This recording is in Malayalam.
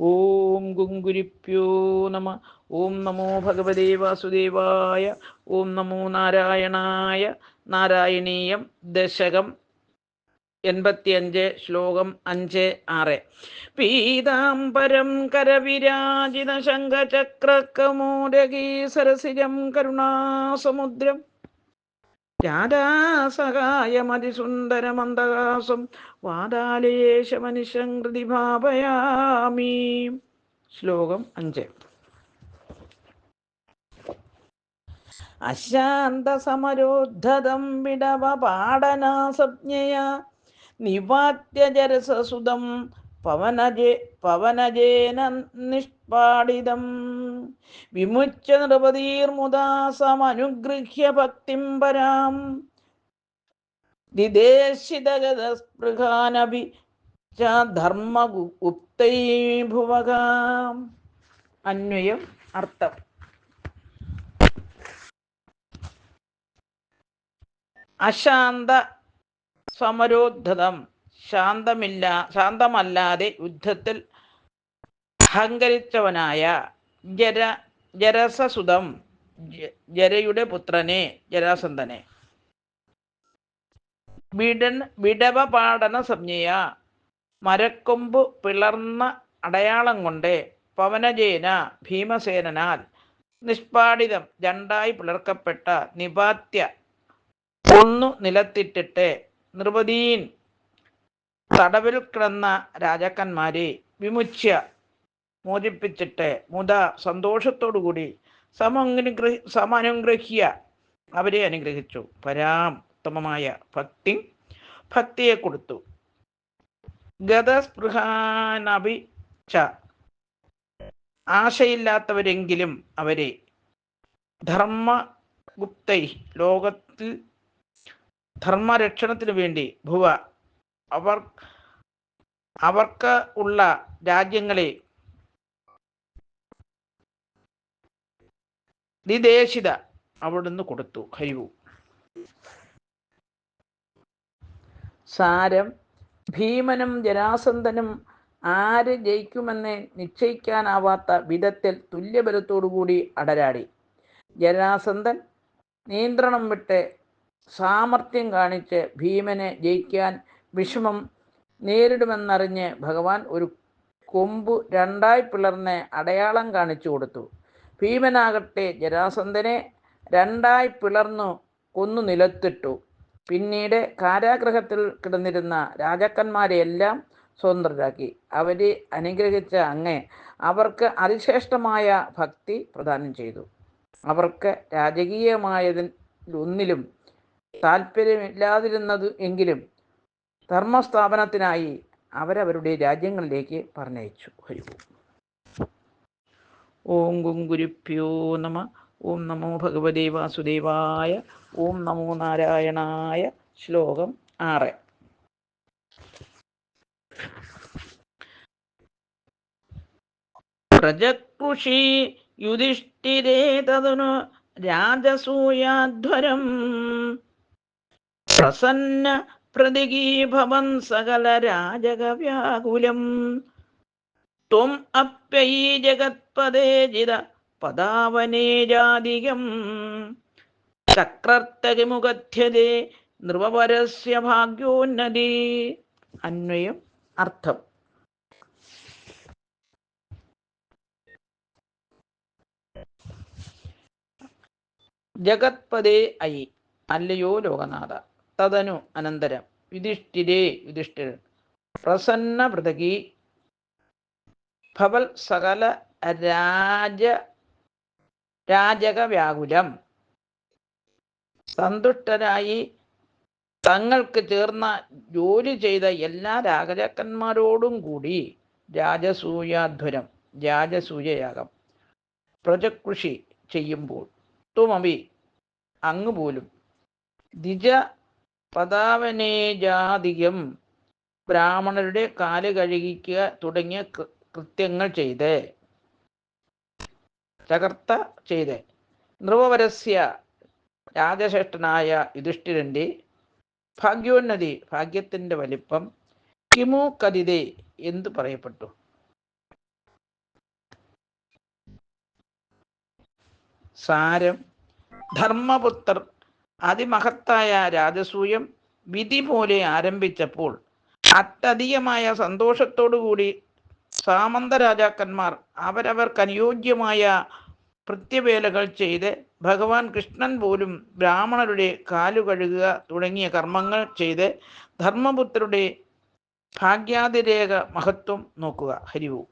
ഓം ഗുങ്കുരിപ്യോ നമ. ഓം നമോ ഭഗവതേ വാസുദേവായ. ഓം നമോ നാരായണായ. നാരായണീയം ദശകം എൺപത്തിയഞ്ച് ശ്ലോകം അഞ്ച് ആറ്. പീതാംബരം കരവിരാജിത ശംഖചക്രകമോരകീ സരസിജം കരുണാസമുദ്രം. രാധാസഹായമതിസുന്ദരമന്ദഹാസം വാതാലേശമനിശം ഹൃദി ഭാവയാമി. ശ്ലോകം അഞ്ച്. അശാന്തസമരോദ്ധതം വിടവ പാടനാസജ്ഞയാ നിവാത്യജരസസുതം പവനജേ പവനജേന നിഷ്പാടിതം വിമുച്ച നൃപതീർമുദാ സമനുഗൃഹ്യ ഭക്തിം പരാം ദിദേശിതഗതസ്പൃഹാനഭി ച ധർമ്മഗുപ്തൈ ഭുവകാം. അന്വയം അർത്ഥം. അശാന്ത സമരോദ്ധതം. ശാന്തമില്ല ശാന്തമല്ലാതെ യുദ്ധത്തിൽ അഹങ്കരിച്ചവനായ ജര ജരസസുതം ജരയുടെ പുത്രനെ ജരാസന്ധനെ. വിടൻ പാടന സംജ്ഞയ മരക്കൊമ്പ് പിളർന്ന അടയാളം കൊണ്ട് പവനജേന ഭീമസേനാൽ നിഷ്പാടിതം രണ്ടായി പിളർക്കപ്പെട്ട നിപാത്യ. ഒന്നു നിലത്തിട്ടിട്ട് നിർവതീൻ തടവിൽ കിടന്ന രാജാക്കന്മാരെ വിമുച്ഛ മോചിപ്പിച്ചിട്ട് മുത സന്തോഷത്തോടുകൂടി സമനുഗ്രഹ സമനുഗ്രഹ്യ അവരെ അനുഗ്രഹിച്ചു. പരാം ഉത്തമമായ ഭക്തി ഭക്തിയെ കൊടുത്തു. ഗതസ്പൃഹാനഭി ച ആശയില്ലാത്തവരെങ്കിലും അവരെ ധർമ്മഗുപ്തൈ ലോകത്തിൽ ധർമ്മരക്ഷണത്തിനു വേണ്ടി ഭുവ അവർ അവർക്ക് ഉള്ള രാജ്യങ്ങളെ നിദേശിത അവിടുന്ന് കൊടുത്തു ഹരിവു. സാരം ഭീമനും ജരാസന്ധനും ആര് ജയിക്കുമെന്ന് നിശ്ചയിക്കാനാവാത്ത വിധത്തിൽ തുല്യബലത്തോടുകൂടി അടരാടി. ജരാസന്ധൻ നിയന്ത്രണം വിട്ട് സാമർഥ്യം കാണിച്ച് ഭീമനെ ജയിക്കാൻ വിഷമം നേരിടുമെന്നറിഞ്ഞ് ഭഗവാൻ ഒരു കൊമ്പ് രണ്ടായി പിളർന്ന് അടയാളം കാണിച്ചു കൊടുത്തു. ഭീമനാകട്ടെ ജരാസന്ധനെ രണ്ടായി പിളർന്നു കൊന്നു നിലത്തിട്ടു. പിന്നീട് കാരാഗ്രഹത്തിൽ കിടന്നിരുന്ന രാജാക്കന്മാരെയെല്ലാം സ്വതന്ത്രരാക്കി. അവരെ അനുഗ്രഹിച്ച അങ്ങേ അവർക്ക് അതിശ്രേഷ്ഠമായ ഭക്തി പ്രദാനം ചെയ്തു. അവർക്ക് രാജകീയമായതിൽ ഒന്നിലും താല്പര്യമില്ലാതിരുന്നത് എങ്കിലും ധർമ്മസ്ഥാപനത്തിനായി അവരവരുടെ രാജ്യങ്ങളിലേക്ക് പറഞ്ഞയച്ചു. ഹരി ഓം. ഗുങ്കുരുപ്യോ നമ. ഓം നമോ ഭഗവതേ വാസുദേവായ. ഓം നമോ നാരായണായ. ശ്ലോകം ആറ്. പ്രജകൃഷി യുധിഷ്ഠിരേ തതുനു രാജസൂയാധ്വരം. പ്രസന്ന പ്രതികീഭവൻ സകല രാജകവ്യാകുലം. ത്വം അപ്യൈ ജഗത്പദേ ജിത പദാവനേ ജാതികം. ചക്രർത്തകിമുഖ്യതേ നൃപപരസ്യ ഭാഗ്യോന്നതി. അന്വയം അർത്ഥം. ജഗത്പദേ ഐ അല്ലയോ ലോകനാഥ. തദനു അനന്തരം. യുധിഷ്ഠിരേ യുധിഷ്ഠിരൻ. പ്രസന്ന പൃഥകി. ഭവൽ സകല രാജ രാജക വ്യാകുലം സന്തുഷ്ടരായി തങ്ങൾക്ക് ചേർന്ന ജോലി ചെയ്ത എല്ലാ രാജാക്കന്മാരോടും കൂടി രാജസൂയാധ്വരം രാജസൂയയാകം പ്രജകൃഷി ചെയ്യുമ്പോൾ. തുമവി അങ്ങ് പോലും ദ്വിജ പതാവനെ ജാതികം. ബ്രാഹ്മണരുടെ കാൽ കഴുകിക്കുക തുടങ്ങിയ കൃത്യങ്ങൾ ചെയ്ത്. തകർത്ത ചെയ്ത്. നൃവപരസ്യ രാജശ്രേഷ്ഠനായ യുധിഷ്ഠിരന്റെ ഭാഗ്യോന്നതി ഭാഗ്യത്തിന്റെ വലിപ്പം കിമു കതിതെ എന്ത് പറയപ്പെട്ടു? സാരം ധർമ്മപുത്രർ അതിമഹത്തായ രാജസൂയം വിധി പോലെ ആരംഭിച്ചപ്പോൾ അത്യധികമായ സന്തോഷത്തോടുകൂടി സാമന്ത രാജാക്കന്മാർ അവരവർക്ക് അനുയോജ്യമായ പ്രത്യവേലകൾ ചെയ്ത് ഭഗവാൻ കൃഷ്ണൻ പോലും ബ്രാഹ്മണരുടെ കാലു കഴുകുക തുടങ്ങിയ കർമ്മങ്ങൾ ചെയ്ത് ധർമ്മപുത്രരുടെ ഭാഗ്യാതിരേക മഹത്വം നോക്കുക. ഹരിവു